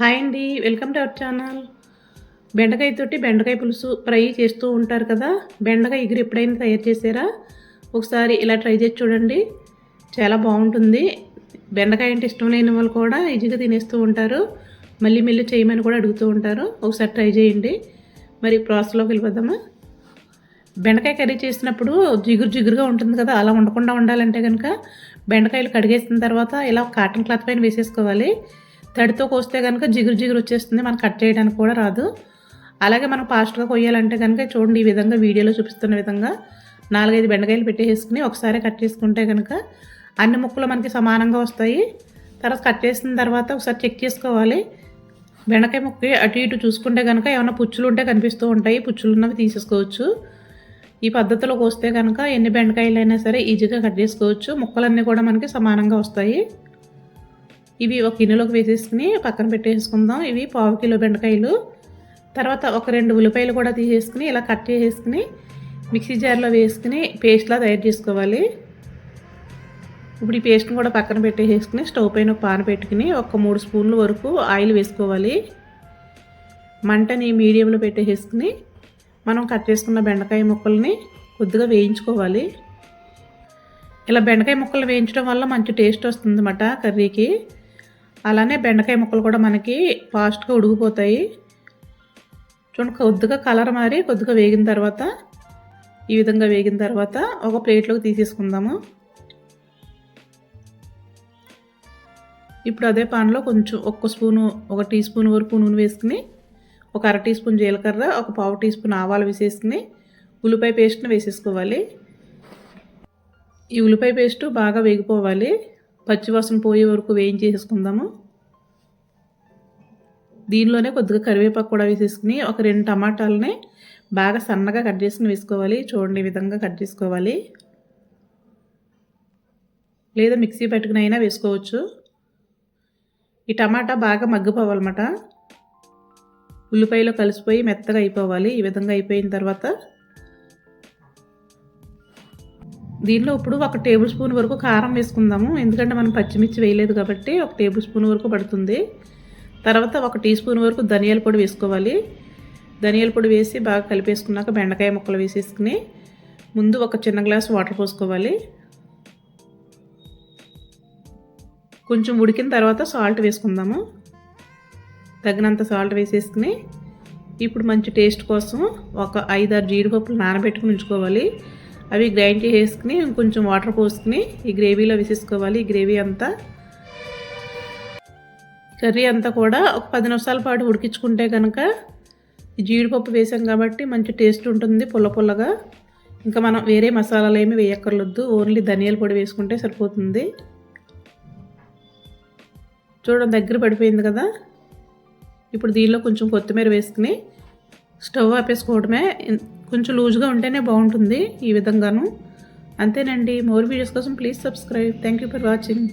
Hi అండి welcome to our channel. బెండకాయ తోటి బెండకాయ పులుసు ఫ్రై చేస్తూ ఉంటారు కదా బెండకాయ ఎగురు ఎప్పుడైనా తయారు చేసారా ఒకసారి ఇలా ట్రై చేసి చూడండి. చాలా బాగుంటుంది. బెండకాయ అంటే ఇష్టం లేని వాళ్ళు కూడా ఈజీగా తినేస్తూ ఉంటారు. మళ్ళీ మళ్ళీ చేయమని కూడా అడుగుతూ ఉంటారు. ఒకసారి ట్రై చేయండి. మరి ప్రాసెస్లోకి వెళ్ళిపోదామా? బెండకాయ కర్రీ చేసినప్పుడు జిగురు జిగురుగా ఉంటుంది కదా అలా ఉండకుండా ఉండాలంటే కనుక బెండకాయలు కడిగేసిన తర్వాత ఇలా కాటన్ క్లాత్ పైన వేసేసుకోవాలి. తడితో కోస్తే కనుక జిగురు జిగురు వచ్చేస్తుంది. మనం కట్ చేయడానికి కూడా రాదు. అలాగే మనం ఫాస్ట్గా కొయ్యాలంటే కనుక చూడండి ఈ విధంగా వీడియోలో చూపిస్తున్న విధంగా నాలుగైదు బెండకాయలు పెట్టేసుకుని ఒకసారి కట్ చేసుకుంటే కనుక అన్ని ముక్కలు మనకి సమానంగా వస్తాయి. తర్వాత కట్ చేసిన తర్వాత ఒకసారి చెక్ చేసుకోవాలి. బెండకాయ ముక్క అటు ఇటు చూసుకుంటే కనుక ఏమైనా పుచ్చులు ఉంటే కనిపిస్తూ ఉంటాయి. పుచ్చులు ఉన్నవి తీసేసుకోవచ్చు. ఈ పద్ధతిలో కోస్తే కనుక ఎన్ని బెండకాయలు అయినా సరే ఈజీగా కట్ చేసుకోవచ్చు. ముక్కలన్నీ కూడా మనకి సమానంగా వస్తాయి. ఇవి ఒక గిన్నెలోకి వేసేసుకుని పక్కన పెట్టేసుకుందాం. ఇవి పావు కిలో బెండకాయలు. తర్వాత ఒక రెండు ఉల్లిపాయలు కూడా తీసేసుకుని ఇలా కట్ చేసేసుకుని మిక్సీ జార్లో వేసుకుని పేస్ట్లా తయారు చేసుకోవాలి. ఇప్పుడు ఈ పేస్ట్ని కూడా పక్కన పెట్టేసుకుని స్టవ్ పైన ఒక పాన పెట్టుకుని ఒక మూడు స్పూన్ల వరకు ఆయిల్ వేసుకోవాలి. మంటని మీడియంలో పెట్టేసుకుని మనం కట్ చేసుకున్న బెండకాయ ముక్కల్ని కొద్దిగా వేయించుకోవాలి. ఇలా బెండకాయ ముక్కలు వేయించడం వల్ల మంచి టేస్ట్ వస్తుందన్నమాట కర్రీకి. అలానే బెండకాయ ముక్కలు కూడా మనకి ఫాస్ట్గా ఉడిగిపోతాయి చూడండి కొద్దిగా కలర్ మారి కొద్దిగా వేగిన తర్వాత ఈ విధంగా వేగిన తర్వాత ఒక ప్లేట్లోకి తీసేసుకుందాము. ఇప్పుడు అదే పాన్లో కొంచెం ఒక్క స్పూను ఒక టీ స్పూన్ వరకు నూనె వేసుకుని ఒక అర టీ స్పూన్ జీలకర్ర ఒక పావు టీ స్పూన్ ఆవాలు వేసేసుకుని ఉల్లిపాయ పేస్ట్ని వేసేసుకోవాలి. ఈ ఉల్లిపాయ పేస్టు బాగా వేగిపోవాలి. పచ్చివాసన పోయే వరకు వేయించేసుకుందాము దీనిలోనే కొద్దిగా కరివేపాకు కూడా వేసేసుకుని ఒక రెండు టమాటాలని బాగా సన్నగా కట్ చేసుకుని వేసుకోవాలి. చూడండి ఈ విధంగా కట్ చేసుకోవాలి. లేదా మిక్సీ పెట్టుకుని అయినా వేసుకోవచ్చు. ఈ టమాటా బాగా మగ్గిపోవాలన్నమాట. ఉల్లిపాయలో కలిసిపోయి మెత్తగా అయిపోవాలి. ఈ విధంగా అయిపోయిన తర్వాత దీనిలో ఇప్పుడు ఒక టేబుల్ స్పూన్ వరకు కారం వేసుకుందాము. ఎందుకంటే మనం పచ్చిమిర్చి వేయలేదు కాబట్టి ఒక టేబుల్ స్పూన్ వరకు పడుతుంది. తర్వాత ఒక టీ స్పూన్ వరకు ధనియాల పొడి వేసుకోవాలి. ధనియాల పొడి వేసి బాగా కలిపేసుకున్నాక బెండకాయ ముక్కలు వేసేసుకుని ముందు ఒక చిన్న గ్లాస్ వాటర్ పోసుకోవాలి. కొంచెం ఉడికిన తర్వాత సాల్ట్ వేసుకుందాము. తగినంత సాల్ట్ వేసేసుకుని ఇప్పుడు మంచి టేస్ట్ కోసం ఒక ఐదారు జీడిపప్పులు నానబెట్టుకుని ఉంచుకోవాలి. అవి గ్రైండ్ చేసుకుని కొంచెం వాటర్ పోసుకుని ఈ గ్రేవీలో వేసేసుకోవాలి. ఈ గ్రేవీ అంతా. కర్రీ అంతా కూడా ఒక పది నిమిషాల పాటు ఉడికించుకుంటే కనుక జీడిపప్పు వేసాం కాబట్టి మంచి టేస్ట్ ఉంటుంది పుల్ల పుల్లగా. ఇంకా మనం వేరే మసాలాలు ఏమి వేయక్కర్లొద్దు ఓన్లీ ధనియాల పొడి వేసుకుంటే సరిపోతుంది. చూడడం దగ్గర పడిపోయింది కదా. ఇప్పుడు దీనిలో కొంచెం కొత్తిమీర వేసుకుని స్టవ్ ఆపేసుకోవడమే. కొంచెం లూజ్గా ఉంటేనే బాగుంటుంది ఈ విధంగాను. అంతేనండి. మోర్ వీడియోస్ కోసం please subscribe. Thank you for watching.